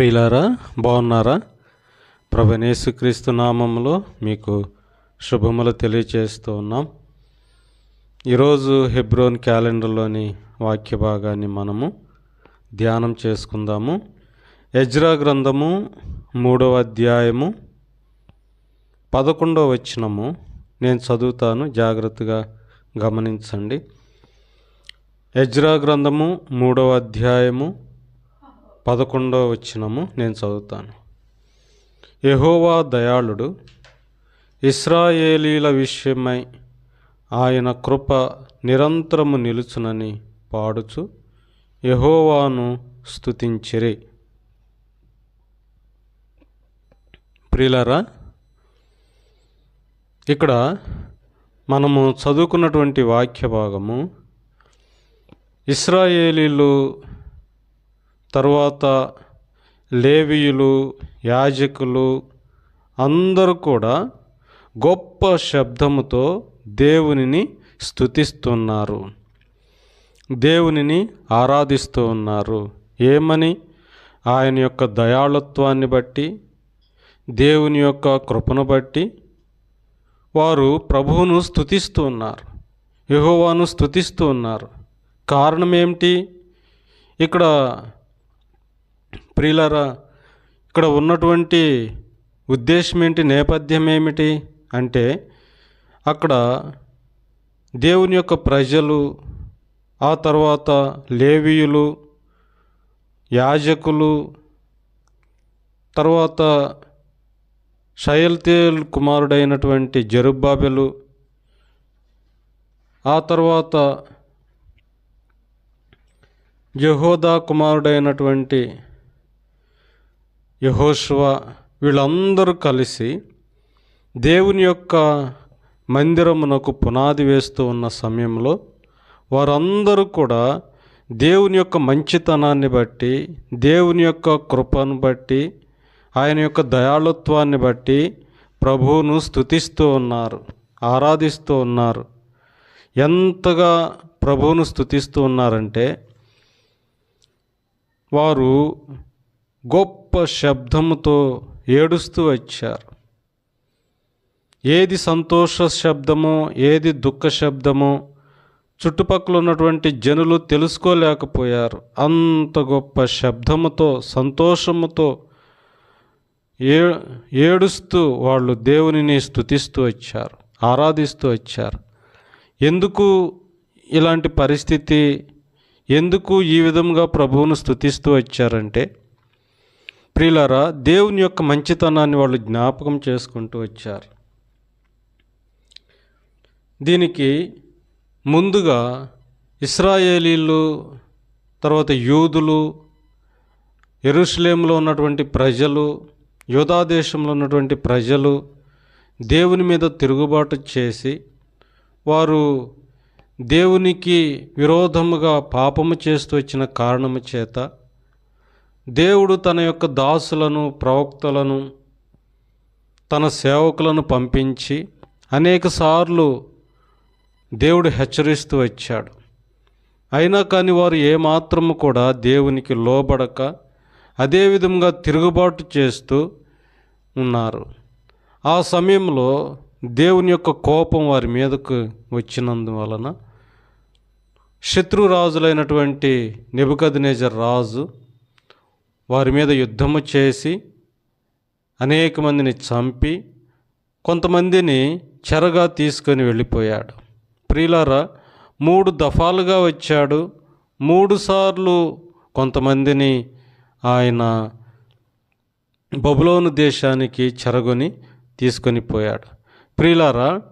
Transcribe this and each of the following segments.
ప్రియులారా బాగున్నారా? ప్రభనేసుక్రీస్తు నామంలో మీకు శుభములు తెలియచేస్తూ ఉన్నాం. ఈరోజు హెబ్రోన్ క్యాలెండర్లోని వాక్య భాగాన్ని మనము ధ్యానం చేసుకుందాము. ఎజ్రా గ్రంథము మూడవ అధ్యాయము పదకొండవ వచ్చినము నేను చదువుతాను జాగ్రత్తగా గమనించండి. ఎజ్రా గ్రంథము మూడవ అధ్యాయము పదకొండవ వచ్చినము నేను చదువుతాను. యహోవా దయాళుడు ఇస్రాయేలీల విషయమై ఆయన కృప నిరంతరము నిలుచునని పాడుచు యహోవాను స్తుతించిరి. ప్రిలరా ఇక్కడ మనము చదువుకున్నటువంటి వాక్య భాగము ఇస్రాయేలీలు తరువాత లేవీయులు యాజకులు అందరూ కూడా గొప్ప శబ్దముతో దేవునిని స్థుతిస్తున్నారు దేవునిని ఆరాధిస్తూ ఉన్నారు. ఏమని? ఆయన యొక్క దయాళత్వాన్ని బట్టి దేవుని యొక్క కృపను బట్టి వారు ప్రభువును స్థుతిస్తూ ఉన్నారు. యహోవాను స్థుతిస్తూ ఉన్నారు. కారణం ఏమిటి? ఇక్కడ ప్రియులరా ఇక్కడ ఉన్నటువంటి ఉద్దేశం ఏంటి నేపథ్యం ఏమిటి అంటే అక్కడ దేవుని యొక్క ప్రజలు ఆ తర్వాత లేవీయులు యాజకులు తర్వాత షయల్తేల్ కుమారుడైనటువంటి జరుబ్బాబెలు ఆ తర్వాత యహోదా కుమారుడైనటువంటి యహోశువ వీళ్ళందరూ కలిసి దేవుని యొక్క మందిరమునకు పునాది వేస్తూ ఉన్న సమయంలో వారందరూ కూడా దేవుని యొక్క మంచితనాన్ని బట్టి దేవుని యొక్క కృపను బట్టి ఆయన యొక్క దయాళుత్వాన్ని బట్టి ప్రభువును స్థుతిస్తూ ఉన్నారు ఆరాధిస్తూ ఉన్నారు. ఎంతగా ప్రభువును స్థుతిస్తూ ఉన్నారంటే వారు గొప్ప శబ్దముతో ఏడుస్తూ వచ్చారు. ఏది సంతోష శబ్దమో ఏది దుఃఖ శబ్దమో చుట్టుపక్కల ఉన్నటువంటి జనులు తెలుసుకోలేకపోయారు. అంత గొప్ప శబ్దముతో సంతోషముతో ఏ ఏడుస్తూ వాళ్ళు దేవునిని స్థుతిస్తూ వచ్చారు ఆరాధిస్తూ వచ్చారు. ఎందుకు ఇలాంటి పరిస్థితి? ఎందుకు ఈ విధంగా ప్రభువును స్థుతిస్తూ వచ్చారంటే ప్రియులారా దేవుని యొక్క మంచితనాన్ని వాళ్ళు జ్ఞాపకం చేసుకుంటూ వచ్చారు. దీనికి ముందుగా ఇస్రాయేలీలు తర్వాత యూదులు ఎరుషలేంలో ఉన్నటువంటి ప్రజలు యోధా దేశంలో ఉన్నటువంటి ప్రజలు దేవుని మీద తిరుగుబాటు చేసి వారు దేవునికి విరోధముగా పాపము చేస్తూ వచ్చిన కారణము చేత దేవుడు తన యొక్క దాసులను ప్రవక్తలను తన సేవకులను పంపించి అనేకసార్లు దేవుడు హెచ్చరిస్తూ వచ్చాడు. అయినా కానీ వారు ఏమాత్రము కూడా దేవునికి లోబడక అదేవిధంగా తిరుగుబాటు చేస్తూ ఉన్నారు. ఆ సమయంలో దేవుని యొక్క కోపం వారి మీదకు వచ్చినందువలన శత్రురాజులైనటువంటి నెబుకద్నేజర్ రాజు వారి మీద యుద్ధము చేసి అనేక మందిని చంపి కొంతమందిని చెరగా తీసుకొని వెళ్ళిపోయాడు. ప్రియులారా మూడు దఫాలుగా వచ్చాడు. మూడు సార్లు కొంతమందిని ఆయన బబులోను దేశానికి చెరగొని తీసుకొని పోయాడు. ప్రియులారా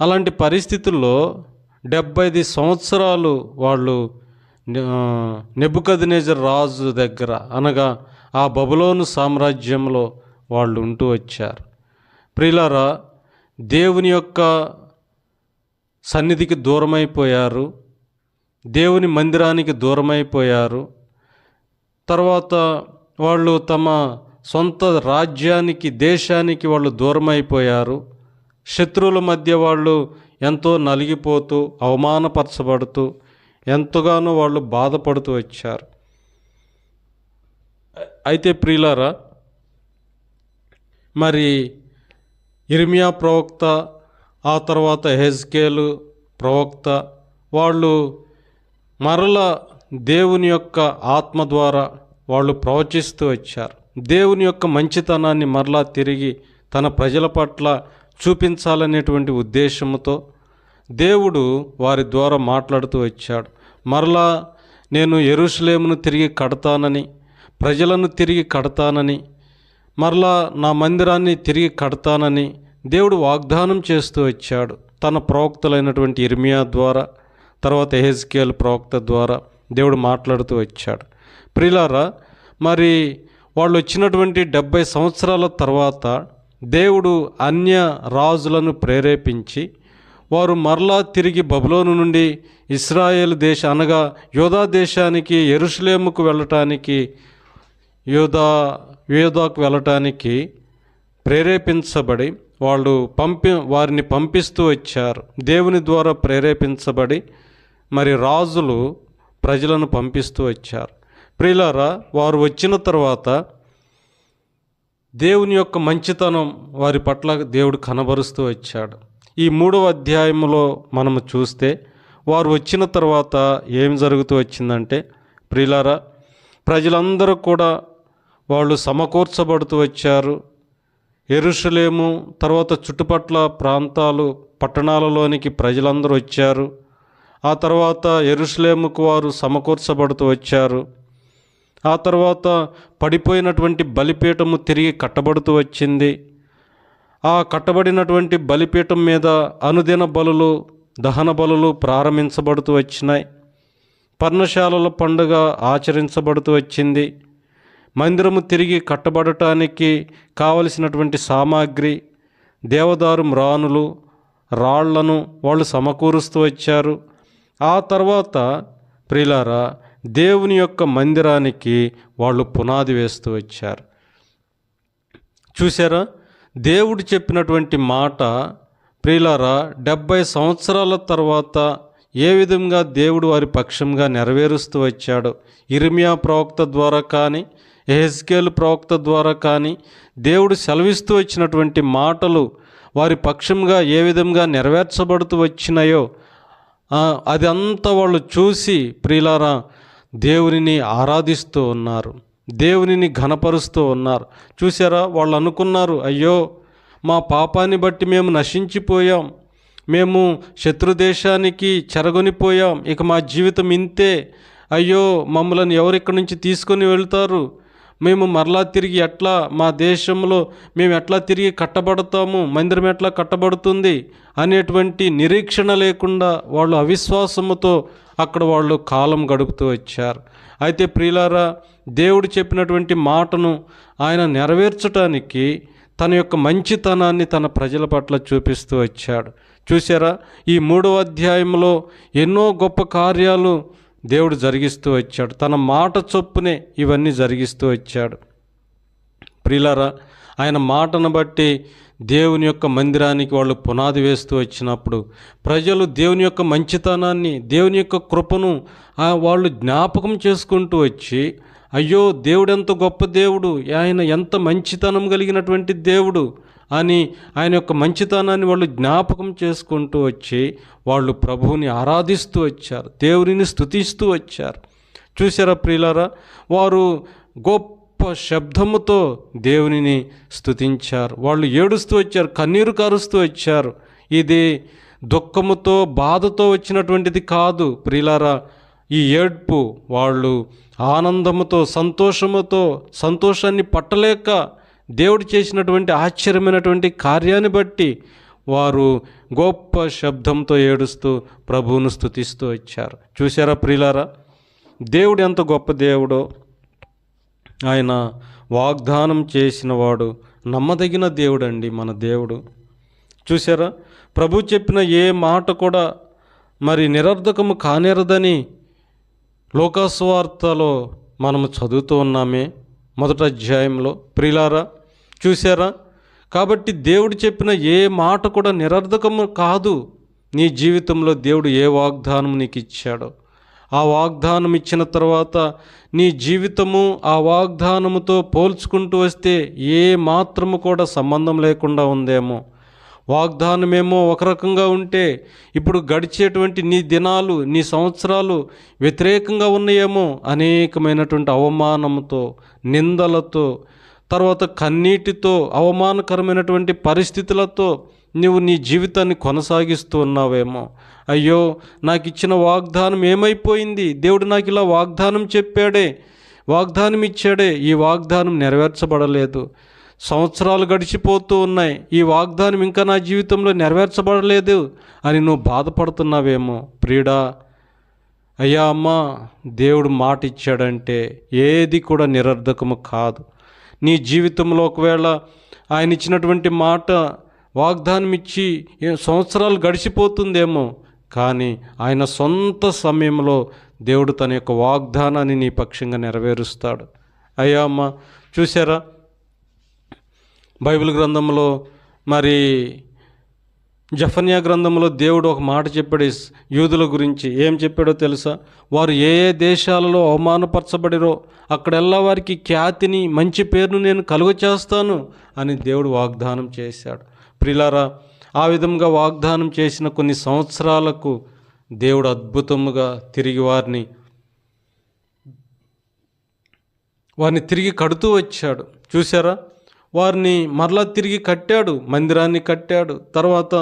అలాంటి పరిస్థితుల్లో డెబ్బైది సంవత్సరాలు వాళ్ళు నెబుకద్నేజర్ రాజు దగ్గర అనగా ఆ బబులోను సామ్రాజ్యంలో వాళ్ళు ఉంటూ వచ్చారు. ప్రియులారా దేవుని యొక్క సన్నిధికి దూరమైపోయారు. దేవుని మందిరానికి దూరమైపోయారు. తర్వాత వాళ్ళు తమ సొంత రాజ్యానికి దేశానికి వాళ్ళు దూరమైపోయారు. శత్రువుల మధ్య వాళ్ళు ఎంతో నలిగిపోతూ అవమానపరచబడుతూ ఎంతగానో వాళ్ళు బాధపడుతూ వచ్చారు. అయితే ప్రియులారా మరి ఇర్మియా ప్రవక్త ఆ తర్వాత హెజ్కేలు ప్రవక్త వాళ్ళు మరల దేవుని యొక్క ఆత్మ ద్వారా వాళ్ళు ప్రవచిస్తూ వచ్చారు. దేవుని యొక్క మంచితనాన్ని మరలా తిరిగి తన ప్రజల పట్ల చూపించాలనేటువంటి ఉద్దేశంతో దేవుడు వారి ద్వారా మాట్లాడుతూ వచ్చాడు. మరలా నేను ఎరుషలేమును తిరిగి కడతానని ప్రజలను తిరిగి కడతానని మరలా నా మందిరాన్ని తిరిగి కడతానని దేవుడు వాగ్దానం చేస్తూ వచ్చాడు. తన ప్రవక్తలైనటువంటి ఇర్మియా ద్వారా తర్వాత ఎహెజ్కేల్ ప్రవక్త ద్వారా దేవుడు మాట్లాడుతూ వచ్చాడు. ప్రిలారా మరి వాళ్ళు వచ్చినటువంటి డెబ్భై సంవత్సరాల తర్వాత దేవుడు అన్య రాజులను ప్రేరేపించి వారు మరలా తిరిగి బబులోను నుండి ఇస్రాయేల్ దేశ అనగా యోధా దేశానికి ఎరుషలేముకు వెళ్ళటానికి యోధా యోధాకు వెళ్ళటానికి ప్రేరేపించబడి వాళ్ళు పంపి వారిని పంపిస్తూ వచ్చారు. దేవుని ద్వారా ప్రేరేపించబడి మరి రాజులు ప్రజలను పంపిస్తూ వచ్చారు. ప్రియులారా వారు వచ్చిన తర్వాత దేవుని యొక్క మంచితనం వారి పట్ల దేవుడు కనబరుస్తూ వచ్చాడు. ఈ మూడవ అధ్యాయంలో మనము చూస్తే వారు వచ్చిన తర్వాత ఏం జరుగుతూ వచ్చిందంటే ప్రియులారా ప్రజలందరూ కూడా వాళ్ళు సమకూర్చబడుతూ వచ్చారు. ఎరుషలేము తర్వాత చుట్టుపట్ల ప్రాంతాలు పట్టణాలలోనికి ప్రజలందరూ వచ్చారు. ఆ తర్వాత ఎరుషలేముకు వారు సమకూర్చబడుతూ వచ్చారు. ఆ తర్వాత పడిపోయినటువంటి బలిపీఠము తిరిగి కట్టబడుతూ వచ్చింది. ఆ కట్టబడినటువంటి బలిపీఠం మీద అనుదిన బలులు దహన బలులు ప్రారంభించబడుతూ వచ్చినాయి. పర్ణశాలల పండుగ ఆచరించబడుతూ వచ్చింది. మందిరము తిరిగి కట్టబడటానికి కావలసినటువంటి సామాగ్రి దేవదారు మ్రానులు రాళ్ళను వాళ్ళు సమకూరుస్తూ వచ్చారు. ఆ తర్వాత ప్రిలారా దేవుని యొక్క మందిరానికి వాళ్ళు పునాది వేస్తూ వచ్చారు. చూసారా దేవుడు చెప్పినటువంటి మాట ప్రియులారా డెబ్భై సంవత్సరాల తర్వాత ఏ విధంగా దేవుడు వారి పక్షంగా నెరవేరుస్తూ వచ్చాడో ఇర్మియా ప్రవక్త ద్వారా కానీ ఎహెస్కేల్ ప్రవక్త ద్వారా కానీ దేవుడు సెలవిస్తూ వచ్చినటువంటి మాటలు వారి పక్షంగా ఏ విధంగా నెరవేర్చబడుతూ వచ్చినాయో అది అదంతా వాళ్ళు చూసి ప్రియులారా దేవునిని ఆరాధిస్తూ ఉన్నారు. దేవునిని ఘనపరుస్తూ ఉన్నారు. చూసారా వాళ్ళు అనుకున్నారు అయ్యో మా పాపాన్ని బట్టి మేము నశించిపోయాం. మేము శత్రుదేశానికి చెరగొనిపోయాం. ఇక మా జీవితం ఇంతే. అయ్యో మమ్మల్ని ఎవరు ఇక్కడి నుంచి తీసుకొని వెళ్తారు? మేము మరలా తిరిగి ఎట్లా? మా దేశంలో మేము ఎట్లా తిరిగి కట్టబడతాము? మందిరం ఎట్లా కట్టబడుతుంది? అనేటువంటి నిరీక్షణ లేకుండా వాళ్ళు అవిశ్వాసముతో అక్కడ వాళ్ళు కాలం గడుపుతూ వచ్చారు. అయితే ప్రియులారా దేవుడు చెప్పినటువంటి మాటను ఆయన నెరవేర్చటానికి తన యొక్క మంచితనాన్ని తన ప్రజల పట్ల చూపిస్తూ వచ్చాడు. చూసారా ఈ మూడవ అధ్యాయంలో ఎన్నో గొప్ప కార్యాలు దేవుడు జరిగిస్తూ వచ్చాడు. తన మాట చొప్పునే ఇవన్నీ జరిగిస్తూ వచ్చాడు. ప్రిలరా ఆయన మాటను బట్టి దేవుని యొక్క మందిరానికి వాళ్ళు పునాది వేస్తూ వచ్చినప్పుడు ప్రజలు దేవుని యొక్క మంచితనాన్ని దేవుని యొక్క కృపను వాళ్ళు జ్ఞాపకం చేసుకుంటూ వచ్చి అయ్యో దేవుడెంత గొప్ప దేవుడు? ఆయన ఎంత మంచితనం కలిగినటువంటి దేవుడు? అని ఆయన యొక్క మంచితనాన్ని వాళ్ళు జ్ఞాపకం చేసుకుంటూ వచ్చి వాళ్ళు ప్రభువుని ఆరాధిస్తూ వచ్చారు దేవుడిని స్థుతిస్తూ వచ్చారు. చూసారా ప్రియులారా? వారు గొప్ప శబ్దముతో దేవునిని స్థుతించారు వాళ్ళు ఏడుస్తూ వచ్చారు కన్నీరు కారుస్తూ వచ్చారు. ఇది దుఃఖముతో బాధతో వచ్చినటువంటిది కాదు ప్రియులారా. ఈ ఏడ్పు వాళ్ళు ఆనందముతో సంతోషముతో సంతోషాన్ని పట్టలేక దేవుడు చేసినటువంటి ఆశ్చర్యమైనటువంటి కార్యాన్ని బట్టి వారు గొప్ప శబ్దంతో ఏడుస్తూ ప్రభువును స్థుతిస్తూ వచ్చారు. చూసారా ప్రియులారా? దేవుడు ఎంత గొప్ప దేవుడో ఆయన వాగ్దానం చేసినవాడు నమ్మదగిన దేవుడండి మన దేవుడు. చూసారా ప్రభు చెప్పిన ఏ మాట కూడా మరి నిరర్ధకము కానేరదని లోకాసువార్తలో మనము చదువుతూ ఉన్నామే. మొదటి అధ్యాయంలో ప్రిలారా చూసారా కాబట్టి దేవుడు చెప్పిన ఏ మాట కూడా నిరర్ధకము కాదు. నీ జీవితంలో దేవుడు ఏ వాగ్దానం నీకు ఇచ్చాడో ఆ వాగ్దానం ఇచ్చిన తర్వాత నీ జీవితము ఆ వాగ్దానముతో పోల్చుకుంటూ వస్తే ఏ మాత్రము కూడా సంబంధం లేకుండా ఉందేమో. వాగ్దానమేమో ఒక రకంగా ఉంటే ఇప్పుడు గడిచేటువంటి నీ దినాలు నీ సంవత్సరాలు వ్యతిరేకంగా ఉన్నాయేమో అనేకమైనటువంటి అవమానంతో నిందలతో తర్వాత కన్నీటితో అవమానకరమైనటువంటి పరిస్థితులతో నువ్వు నీ జీవితాన్ని కొనసాగిస్తూ ఉన్నావేమో. అయ్యో నాకు ఇచ్చిన వాగ్దానం ఏమైపోయింది? దేవుడు నాకు ఇలా వాగ్దానం చెప్పాడే వాగ్దానం ఇచ్చాడే ఈ వాగ్దానం నెరవేర్చబడలేదు. సంవత్సరాలు గడిచిపోతూ ఉన్నాయి. ఈ వాగ్దానం ఇంకా నా జీవితంలో నెరవేర్చబడలేదు అని నువ్వు బాధపడుతున్నావేమో. ప్రియుడా అయ్యా అమ్మ దేవుడు మాట ఇచ్చాడంటే ఏది కూడా నిరర్ధకము కాదు. నీ జీవితంలో ఒకవేళ ఆయన ఇచ్చినటువంటి మాట వాగ్దానం ఇచ్చి సంవత్సరాలు గడిచిపోతుందేమో. కానీ ఆయన సొంత సమయంలో దేవుడు తన యొక్క వాగ్దానాన్ని నీ పక్షంగా నెరవేరుస్తాడు. అయ్యా అమ్మ చూసారా బైబిల్ గ్రంథంలో మరి జఫన్యా గ్రంథంలో దేవుడు ఒక మాట చెప్పాడు యూదుల గురించి ఏం చెప్పాడో తెలుసా? వారు ఏ ఏ దేశాలలో అవమానపరచబడిరో అక్కడెల్లా వారికి ఖ్యాతిని మంచి పేరును నేను కలుగ చేస్తాను అని దేవుడు వాగ్దానం చేశాడు. ప్రిలారా ఆ విధంగా వాగ్దానం చేసిన కొన్ని సంవత్సరాలకు దేవుడు అద్భుతముగా తిరిగి వారిని వారిని తిరిగి కడుతూ వచ్చాడు. చూసారా వారిని మరలా తిరిగి కట్టాడు మందిరాన్ని కట్టాడు తర్వాత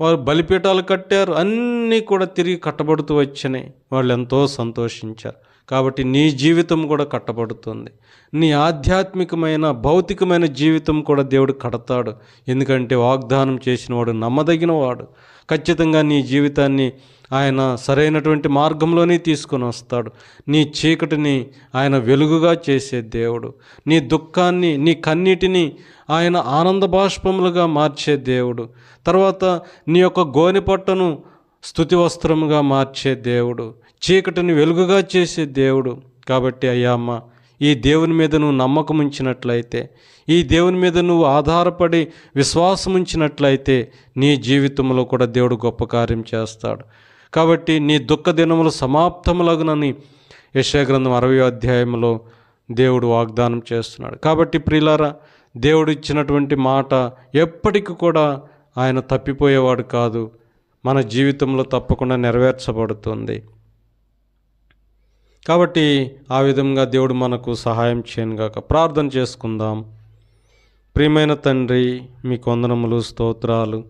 వారు బలిపీఠాలు కట్టారు అన్నీ కూడా తిరిగి కట్టబడుతూ వచ్చినాయి. వాళ్ళు ఎంతో సంతోషించారు. కాబట్టి నీ జీవితం కూడా కట్టబడుతుంది. నీ ఆధ్యాత్మికమైన భౌతికమైన జీవితం కూడా దేవుడు కడతాడు. ఎందుకంటే వాగ్దానం చేసినవాడు నమ్మదగినవాడు. ఖచ్చితంగా నీ జీవితాన్ని ఆయన సరైనటువంటి మార్గంలోనే తీసుకొని వస్తాడు. నీ చీకటిని ఆయన వెలుగుగా చేసే దేవుడు. నీ దుఃఖాన్ని నీ కన్నీటిని ఆయన ఆనంద బాష్పములుగా మార్చే దేవుడు. తర్వాత నీ యొక్క గోనిపట్టను స్థుతి వస్త్రముగా మార్చే దేవుడు. చీకటిని వెలుగుగా చేసే దేవుడు. కాబట్టి అయ్యా అమ్మ ఈ దేవుని మీద నువ్వు నమ్మకం ఉంచినట్లయితే ఈ దేవుని మీద నువ్వు ఆధారపడి విశ్వాసం ఉంచినట్లయితే నీ జీవితంలో కూడా దేవుడు గొప్ప కార్యం చేస్తాడు. కాబట్టి నీ దుఃఖ దినములు సమాప్తములగునని యశాగ్రంథం అరవై అధ్యాయంలో దేవుడు వాగ్దానం చేస్తున్నాడు. కాబట్టి ప్రియులారా దేవుడు ఇచ్చినటువంటి మాట ఎప్పటికీ కూడా ఆయన తప్పిపోయేవాడు కాదు. మన జీవితంలో తప్పకుండా నెరవేర్చబడుతుంది. కాబట్టి ఆ విధంగా దేవుడు మనకు సహాయం చేయనుగాక ప్రార్థన చేసుకుందాం. ప్రియమైన తండ్రి మీ కొందనములు స్తోత్రాలు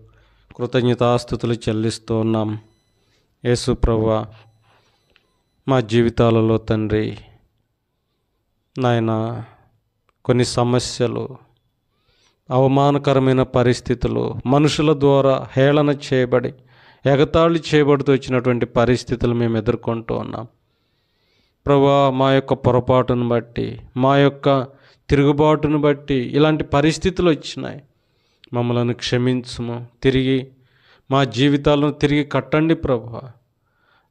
కృతజ్ఞతాస్థుతులు చెల్లిస్తూ ఉన్నాం యేసు మా జీవితాలలో తండ్రి నాయన కొన్ని సమస్యలు అవమానకరమైన పరిస్థితులు మనుషుల ద్వారా హేళన చేయబడి ఎగతాళి చేయబడుతూ వచ్చినటువంటి పరిస్థితులు మేము ఎదుర్కొంటూ ఉన్నాం. ప్రభా మా యొక్క పొరపాటును బట్టి మా యొక్క తిరుగుబాటును బట్టి ఇలాంటి పరిస్థితులు వచ్చినాయి. మమ్మలను క్షమించుము. తిరిగి మా జీవితాలను తిరిగి కట్టండి ప్రభా.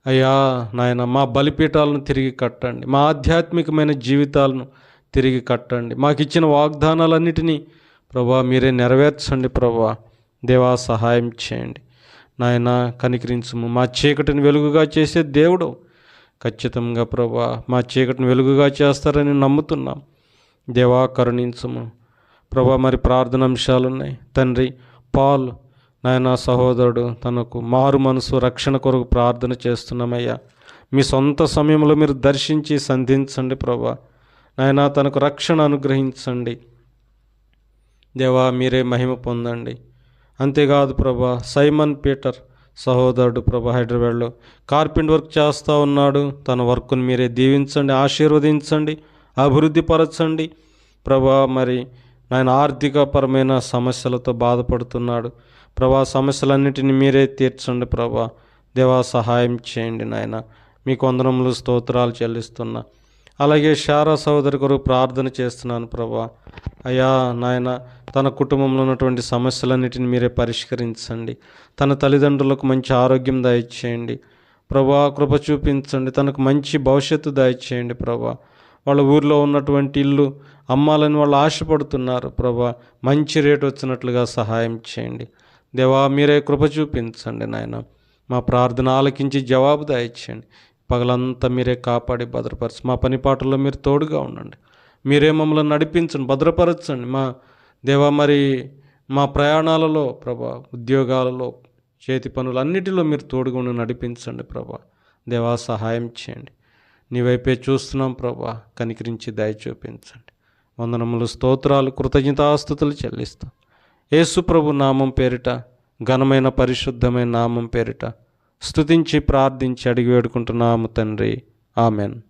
అయ్యా నాయన మా బలిపీఠాలను తిరిగి కట్టండి. మా ఆధ్యాత్మికమైన జీవితాలను తిరిగి కట్టండి. మాకు ఇచ్చిన వాగ్దానాలన్నిటినీ ప్రభా మీరే నెరవేర్చండి ప్రభా. దేవా సహాయం చేయండి. నాయన కనికరించుము. మా చీకటిని వెలుగుగా చేసే దేవుడు ఖచ్చితంగా ప్రభా మా చీకటిని వెలుగుగా చేస్తారని నమ్ముతున్నాం. దేవా కరుణించుము. ప్రభా మరి ప్రార్థన అంశాలు ఉన్నాయి తండ్రి పాల్ నాయన సహోదరుడు తనకు మారు మనసు రక్షణ కొరకు ప్రార్థన చేస్తున్నామయ్యా. మీ సొంత సమయంలో మీరు దర్శించి సంధించండి ప్రభా. నాయన తనకు రక్షణ అనుగ్రహించండి. దేవా మీరే మహిమ పొందండి. అంతేకాదు ప్రభా సైమన్ పీటర్ సహోదరుడు ప్రభా హైదరాబాద్లో కార్పెంట్ వర్క్ చేస్తూ ఉన్నాడు. తన వర్క్ను మీరే దీవించండి ఆశీర్వదించండి అభివృద్ధి పరచండి. ప్రభా మరి ఆయన ఆర్థికపరమైన సమస్యలతో బాధపడుతున్నాడు. ప్రభా సమస్యలన్నిటిని మీరే తీర్చండి ప్రభా. దేవా సహాయం చేయండి నాయన. మీ కొందరంలో స్తోత్రాలు చెల్లిస్తున్నా. అలాగే శారా సహోదరి కొరకు ప్రార్థన చేస్తున్నాను ప్రభా. అయ్యా నాయన తన కుటుంబంలో ఉన్నటువంటి సమస్యలన్నిటిని మీరే పరిష్కరించండి. తన తల్లిదండ్రులకు మంచి ఆరోగ్యం దయచేయండి. ప్రభా కృప చూపించండి. తనకు మంచి భవిష్యత్తు దయచేయండి ప్రభా. వాళ్ళ ఊర్లో ఉన్నటువంటి ఇల్లు అమ్మాలని వాళ్ళు ఆశపడుతున్నారు ప్రభా. మంచి రేటు వచ్చినట్లుగా సహాయం చేయండి. దేవా మీరే కృప చూపించండి నాయన. మా ప్రార్థన ఆలకించి జవాబు దయచేయండి. పగలంతా మీరే కాపాడి భద్రపరచు. మా పని పాటల్లో మీరు తోడుగా ఉండండి. మీరే మమ్మల్ని నడిపించండి భద్రపరచండి. మా దేవా మరి మా ప్రయాణాలలో ప్రభా ఉద్యోగాలలో చేతి పనులు అన్నిటిలో మీరు తోడుగా ఉండి నడిపించండి ప్రభా. దేవా సహాయం చేయండి. నీ వైపే చూస్తున్నాం ప్రభా. కనికరించి దయ చూపించండి. వందనములు స్తోత్రాలు కృతజ్ఞతాస్థుతులు చెల్లిస్తాం. యేసు ప్రభు నామం పేరిట ఘనమైన పరిశుద్ధమైన నామం పేరిట స్తుతించి ప్రార్థించి అడిగి వేడుకుంటున్నాము తండ్రి. ఆమెన్.